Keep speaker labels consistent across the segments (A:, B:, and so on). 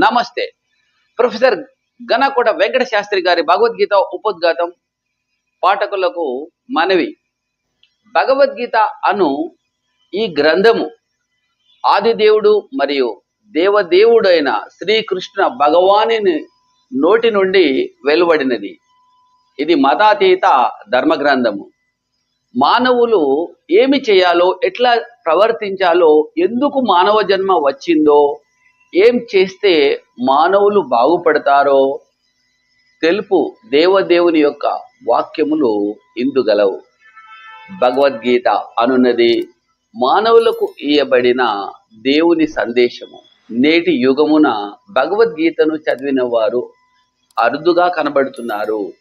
A: నమస్తే. ప్రొఫెసర్ గణకోట వెంకట శాస్త్రి గారి భగవద్గీత ఉపోద్ఘాతం పాఠకులకు మనవి. భగవద్గీత అను ఈ గ్రంథము ఆదిదేవుడు మరియు దేవదేవుడైన శ్రీకృష్ణ భగవాని నోటి నుండి వెలువడినది. ఇది మతాతీత ధర్మ గ్రంథము మానవులు ఏమి చేయాలో ఎట్లా ప్రవర్తించాలో ఎందుకు మానవ జన్మ వచ్చిందో ఏం చేస్తే మానవులు బాగుపడతారో తెలుపు దేవదేవుని యొక్క వాక్యములు ఇందుగలవు. భగవద్గీత అనున్నది మానవులకు ఇయ్యబడిన దేవుని సందేశము. నేటి యుగమున భగవద్గీతను చదివిన వారు అరుదుగా కనబడుతున్నారు.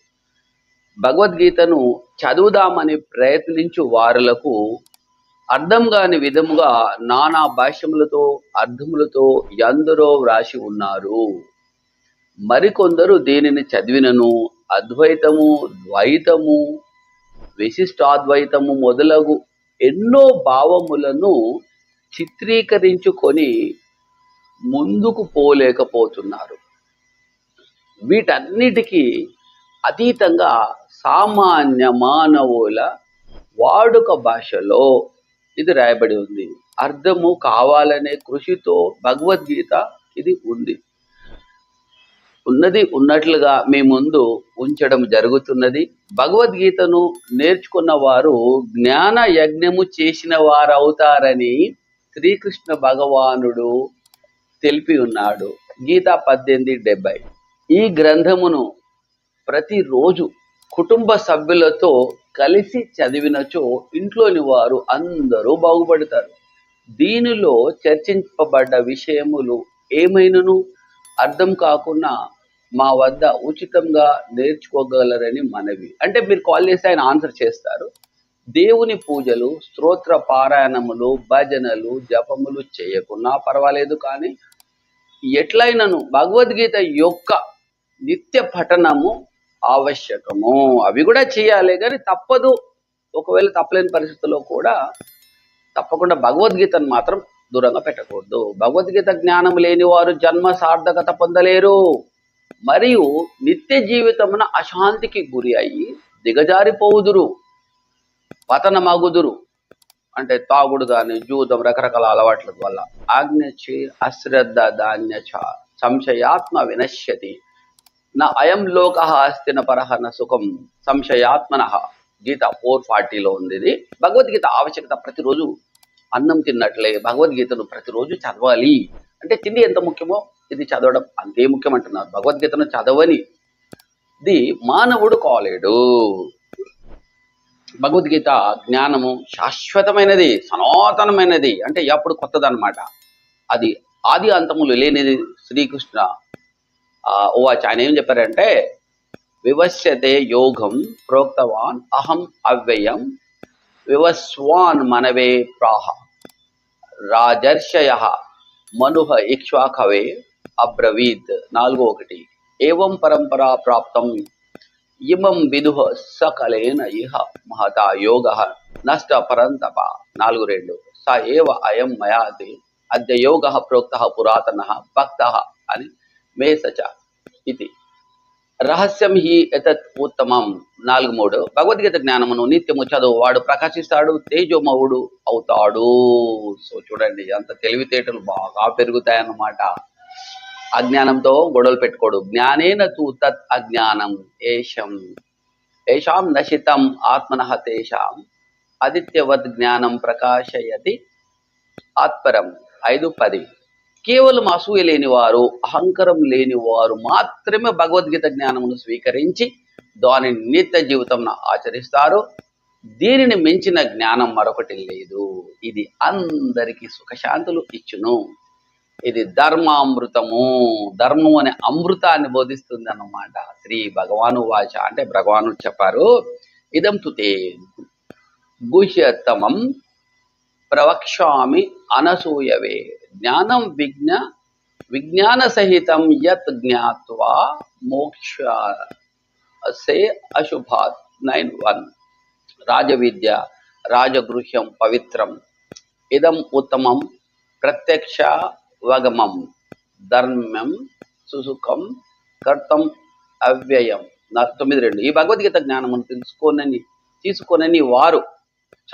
A: భగవద్గీతను చదువుదామని ప్రయత్నించు వారులకు అర్థం కాని విధముగా నానా భాష్యములతో అర్థములతో ఎందరో వ్రాసి ఉన్నారు. మరికొందరు దీనిని చదివినను. అద్వైతము ద్వైతము విశిష్టాద్వైతము మొదలగు ఎన్నో భావములను చిత్రీకరించుకొని ముందుకు పోలేకపోతున్నారు. వీటన్నిటికీ అతీతంగా సామాన్య మానవుల వాడుక భాషలో ఇది రాయబడి ఉంది. అర్థము కావాలనే కృషితో భగవద్గీత ఇది ఉంది. ఉన్నది ఉన్నట్లుగా మీ ముందు ఉంచడం జరుగుతున్నది. భగవద్గీతను నేర్చుకున్న వారు జ్ఞాన యజ్ఞము చేసిన వారు అవుతారని శ్రీకృష్ణ భగవానుడు తెలిపి ఉన్నాడు. గీత పద్దెనిమిది డెబ్బై ఈ గ్రంథమును ప్రతిరోజు కుటుంబ సభ్యులతో కలిసి చదివినచో ఇంట్లోని వారు అందరూ బాగుపడతారు. దీనిలో చర్చింపబడ్డ విషయములు ఏమైనను? అర్థం కాకుండా మా వద్ద ఉచితంగా నేర్చుకోగలరని మనవి. అంటే మీరు కాల్ చేస్తే ఆయన ఆన్సర్ చేస్తారు. దేవుని పూజలు స్తోత్ర పారాయణములు భజనలు జపములు చేయకున్నా పర్వాలేదు కానీ ఎట్లయినను? భగవద్గీత యొక్క నిత్య పఠనము ఆవశ్యకము. అవి కూడా చేయాలి కానీ తప్పదు. ఒకవేళ తప్పలేని పరిస్థితుల్లో కూడా తప్పకుండా భగవద్గీతను మాత్రం దూరంగా పెట్టకూడదు. భగవద్గీత జ్ఞానం లేని వారు జన్మ సార్థకత పొందలేరు. మరియు నిత్య జీవితమున అశాంతికి గురి అయ్యి దిగజారిపోవుదురు. పతనమగుదురు. అంటే తాగుడు కానీ జూదం రకరకాల అలవాట్ల వల్ల. ఆజ్ఞచి అశ్రద్ధ ధాన్య చ సంశయాత్మ వినశ్యతి. నా అయం లోక అస్తిన పరహ న సుఖం సంశయాత్మన. గీత ఫోర్ ఫార్టీలో ఉంది ఇది భగవద్గీత ఆవశ్యకత ప్రతిరోజు అన్నం తిన్నట్లే భగవద్గీతను ప్రతిరోజు చదవాలి. అంటే తిండి ఎంత ముఖ్యమో ఇది చదవడం అంతే ముఖ్యం అంటున్నారు భగవద్గీతను చదవని ఇది మానవుడు కాలేడు. భగవద్గీత జ్ఞానము శాశ్వతమైనది సనాతనమైనది. అంటే ఎప్పుడు కొత్తదన్నమాట. అది ఆది అంతములు లేనిది శ్రీకృష్ణ ఉవాచ ఆయన ఏం చెప్పారంటే వివశ్యతే యోగం ప్రోక్తవాన్ అహం అవ్యయం వివస్వాన్ మనవే ప్రాహ రాజర్షయ మనుహ ఇక్ష్వాకవే అబ్రవీత్. నాలుగో ఒకటి. ఏవం పరంపరా ప్రాప్తం? ఇమం విదుహ సకలేన ఇహ మహత యోగ నష్ట పరంతప. నాలుగు రెండు. స ఏవ అయం మయాది అద్య యోగ ప్రోక్త పురాతన భక్త అని మే సచ ఇది. రహస్యం హి ఎతత్ ఉత్తమం. నాలుగు మూడు. భగవద్గీత జ్ఞానమును నిత్యము చదువు వాడు ప్రకాశిస్తాడు తేజోమవుడు అవుతాడు. సో చూడండి అంత తెలివితేటలు బాగా పెరుగుతాయన్నమాట. అజ్ఞానంతో గొడవలు పెట్టుకోడు. జ్ఞానేన తు తత్ అజ్ఞానం ఏషం. ఏషాం నశితం ఆత్మన తేషాం. ఆదిత్యవద్ జ్ఞానం ప్రకాశయతి ఆత్పరం. ఐదు పది. కేవలం అసూయ లేని వారు అహంకారం లేని వారు మాత్రమే భగవద్గీత జ్ఞానమును స్వీకరించి దానిని నిత్య జీవితం ఆచరిస్తారు. దీనిని మించిన జ్ఞానం మరొకటి లేదు. ఇది అందరికీ సుఖశాంతులు ఇచ్చును. ఇది ధర్మామృతము. ధర్మం అనే అమృతాన్ని బోధిస్తుంది అన్నమాట శ్రీ భగవాను వాచ అంటే భగవానుడు చెప్పారు. ఇదం తుతే గుహ్యతమం ప్రవక్ష్యామి అనసూయవే. జ్ఞానం విజ్ఞ విజ్ఞాన సహితం యత్ జ్ఞాత్వా మోక్ష సే అశుభాత్ నైన్ వన్. రాజవిద్య రాజగృహ్యం పవిత్రం. ఇదం ఉత్తమం ప్రత్యక్ష వగమం. ధర్మం సుసుఖం కర్తం అవ్యయం. నా- తొమ్మిది రెండు. ఈ భగవద్గీత జ్ఞానమును తెలుసుకోనని తీసుకోనని వారు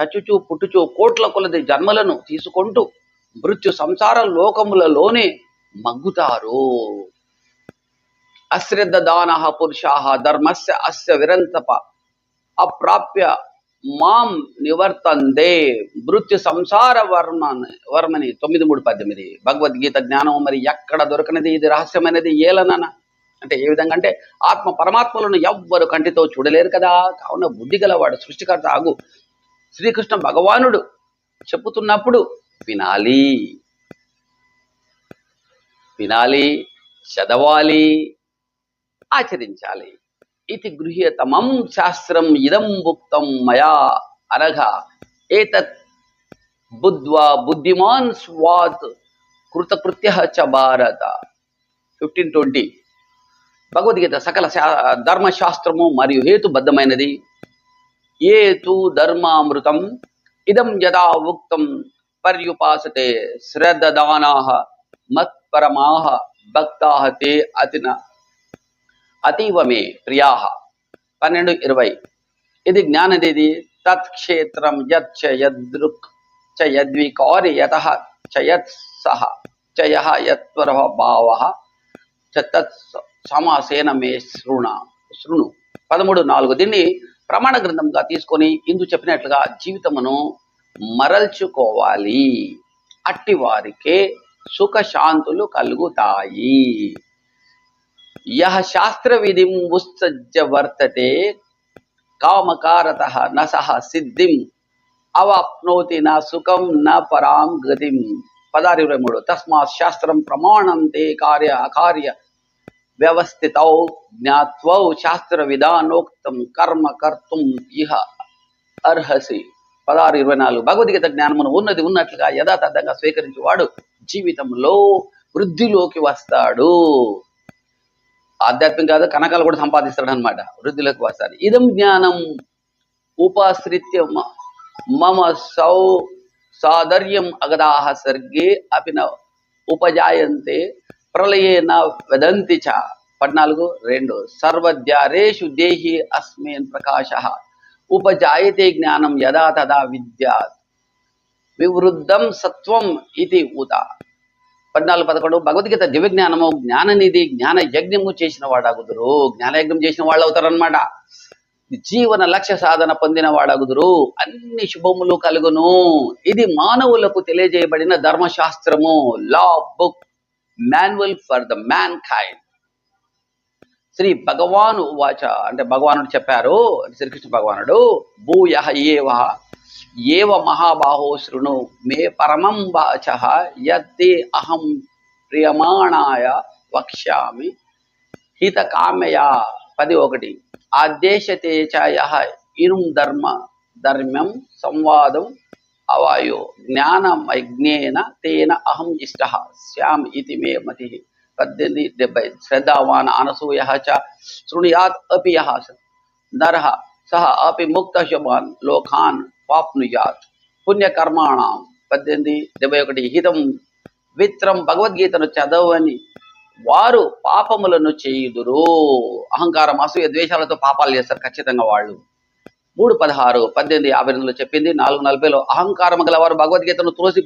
A: చచ్చుచూ పుట్టుచూ కోట్ల కొలది జన్మలను తీసుకుంటూ మృత్యు సంసార లోకములలోనే మగ్గుతారు. అశ్రద్ధ దాన పురుషా ధర్మస్య అస్య విరంతప అప్రాప్య మాం నివర్తందే. మృత్యు సంసార వర్మ వర్మని తొమ్మిది మూడు పద్దెనిమిది. భగవద్గీత జ్ఞానం మరి ఎక్కడ దొరకనిది? ఇది రహస్యమైనది ఏలనన. అంటే ఏ విధంగా అంటే ఆత్మ పరమాత్మలను ఎవ్వరు కంటితో చూడలేరు కదా. కావున బుద్ధి గలవాడు సృష్టికర్త ఆగు. శ్రీకృష్ణ భగవానుడు చెప్పుతున్నప్పుడు వినాలి. వినాలి చదవాలి ఆచరించాలి. ఇది గృహ్యతమం శాస్త్రం ఇదం ఉక్తం మయా అనగా ఏతత్ బుద్ధ్వా బుద్ధిమాన్ స్వాత్ కృతకృత్య చ భారత. Fifteen twenty. భగవద్గీత సకల శా ధర్మశాస్త్రము మరియు హేతుబద్ధమైనది. ఏ తు ధర్మామృతం ఇదం యదా ఉక్తం పర్యుపాసతే శ్రద్ధదానా మత్పరమా భక్తా తే అతిన అతీవ మే ప్రియాః. పన్నెండు ఇరవై. ఇది జ్ఞానదేది తత్క్షేత్రం యత్ చ యదృక్ చ యద్వికారి యత చ యత్ సహ చ యః యత్వరః భావః చ తత్ సమాసేన మే శృణ శృణు. పదమూడు నాలుగు. దీన్ని ప్రమాణ గ్రంథంగా తీసుకొని ఇందు చెప్పినట్లుగా జీవితమును మరల్చుకోవాలి. అట్టి వారికే సుఖశాంతులు కలుగుతాయి. యహ శాస్త్ర విధిం ఉత్సజ్య వర్తతే కామకారత నసహ సిద్ధిం అవాప్నోతి నా సుఖం నా పరాం గతిం. పదారు ఇరవై మూడు. తస్మాత్ శాస్త్రం ప్రమాణం తే కార్య అకార్య వ్యవస్థితౌ జ్ఞాత్వౌ శాస్త్ర విధానోక్తం కర్మ కర్తుం ఇహ అర్హసి. పదహారు ఇరవై నాలుగు భగవద్గీత జ్ఞానమును ఉన్నది ఉన్నట్లుగా యథాతథంగా స్వీకరించేవాడు జీవితంలో వృద్ధిలోకి వస్తాడు. ఆధ్యాత్మిక కాదు కనకాలు కూడా సంపాదిస్తాడు అనమాట వృద్ధిలోకి వస్తాడు. ఇదం జ్ఞానం ఉపాశ్రిత్య మ- మమ సౌ సాదర్యం అగదాహ సర్గే అపిన ఉపజాయంతే ప్రళయేన న వదంతి చ. పద్నాలుగు రెండు సర్వద్యారేషు దేహి అస్మిన్ ప్రకాశ. ఉపజాయతే జ్ఞానం యదా తదా విద్యాత్ వివృద్ధం సత్వం ఇది ఉత పద్నాలుగు పదకొండు భగవద్గీత దివ్య జ్ఞానము జ్ఞాననిధి జ్ఞాన యజ్ఞము చేసిన వాడగుదురు. జ్ఞాన యజ్ఞం చేసిన వాళ్ళు అవుతారనమాట జీవన లక్ష్య సాధన పొందిన వాడగుదురు. అన్ని శుభములు కలుగును. ఇది మానవులకు తెలియజేయబడిన ధర్మశాస్త్రము. Law book manual for the mankind Shri భగవాను వాచ. అంటే భగవానుడు చెప్పారు శ్రీకృష్ణ భగవానుడు భూయ ఏవ ఏవ మహాబాహో శృణు మే పరమం వాచ యత్తే అహం ప్రియమాణాయ వక్ష్యామి హిత కామ్యయా పది ఒకటి ఆదేశతే చయ ఇరుం ధర్మ ధర్మ్యం సంవాదం అవాయో జ్ఞానమజ్ఞేన తేన అహం ఇష్ట శ్యామ్ ఇది మే మతి. పద్దెనిమిది డెబ్బై శ్రద్ధావాన్ అనసూయ చ శృణుయాత్ అపి యః నరః సహ అపి ముక్త శుభాన్ లోకాన్ పాప్నుయాత్ పుణ్యకర్మాణ పద్దెనిమిది డెబ్బై ఒకటి హితం విత్రం భగవద్గీతను చదవని వారు పాపములను చేయుదురు అహంకారం అసూయ ద్వేషాలతో పాపాలు చేస్తారు ఖచ్చితంగా వాళ్ళు। మూడు పదహారు పద్దెనిమిది యాభై రెండులో చెప్పింది. నాలుగు నలభైలో అహంకారం గల వారు భగవద్గీతను తులసి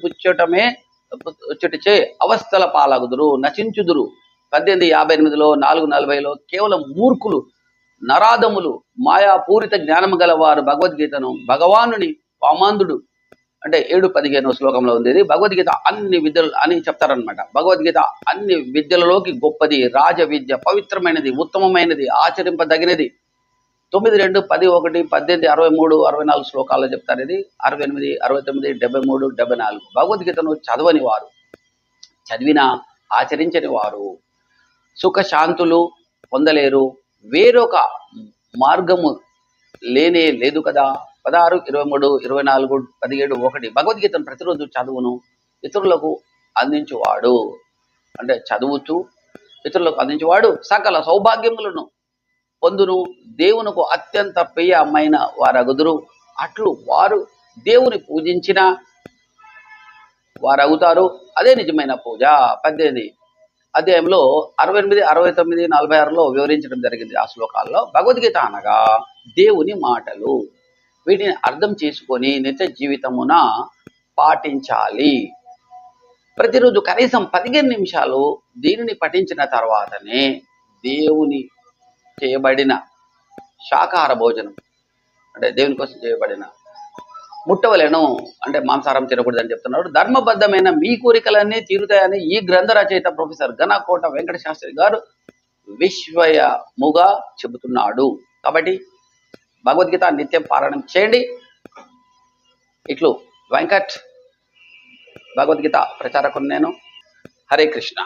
A: పుచ్చటమే అవస్థల పాలగుదురు నశించుదురు. పద్దెనిమిది యాభై ఎనిమిదిలో నాలుగు నలభైలో కేవలం మూర్ఖులు నరాధములు మాయాపూరిత జ్ఞానము గల వారు భగవద్గీతను భగవానుని వామాంధుడు అంటే ఏడు పదిహేను శ్లోకంలో ఉంది ఇది భగవద్గీత అన్ని విద్యలు అని చెప్తారనమాట భగవద్గీత అన్ని విద్యలలోకి గొప్పది రాజ విద్య పవిత్రమైనది ఉత్తమమైనది ఆచరింపదగినది. తొమ్మిది రెండు పది ఒకటి పద్దెనిమిది అరవై మూడు అరవై నాలుగు శ్లోకాల్లో చెప్తారు ఇది. అరవై ఎనిమిది అరవై తొమ్మిది డెబ్బై మూడు డెబ్బై నాలుగు. భగవద్గీతను చదవని వారు చదివిన ఆచరించని వారు సుఖశాంతులు పొందలేరు వేరొక మార్గము లేనే లేదు కదా. పదహారు ఇరవై మూడు ఇరవై నాలుగు పదిహేడు ఒకటి. భగవద్గీతను ప్రతిరోజు చదువును ఇతరులకు అందించేవాడు. అంటే చదువుతూ ఇతరులకు అందించేవాడు సకల సౌభాగ్యములను పొందును దేవునకు అత్యంత ప్రియమైన వారగుదురు. అట్లు వారు దేవుని పూజించిన వారగుతారు. అదే నిజమైన పూజ. పద్దెనిమిది అధ్యాయంలో అరవై ఎనిమిది అరవై తొమ్మిది నలభై ఆరులో వివరించడం జరిగింది ఆ శ్లోకాల్లో. భగవద్గీత అనగా దేవుని మాటలు. వీటిని అర్థం చేసుకొని నిత్య జీవితమున పాటించాలి. ప్రతిరోజు కనీసం పదిహేను నిమిషాలు దీనిని పఠించిన తర్వాతనే దేవుని చేయబడిన శాకాహార భోజనం. అంటే దేవుని కోసం చేయబడిన ముట్టవలను అంటే మాంసాహారం తినకూడదని చెప్తున్నాడు. ధర్మబద్ధమైన మీ కోరికలన్నీ తీరుతాయని ఈ గ్రంథ రచయిత ప్రొఫెసర్ ఘనకోట వెంకట శాస్త్రి గారు విశ్వయముగా చెబుతున్నాడు. కాబట్టి భగవద్గీత నిత్యం పారాయణం చేయండి. ఇట్లు వెంకట్ భగవద్గీత ప్రచారకుని నేను. హరే కృష్ణ.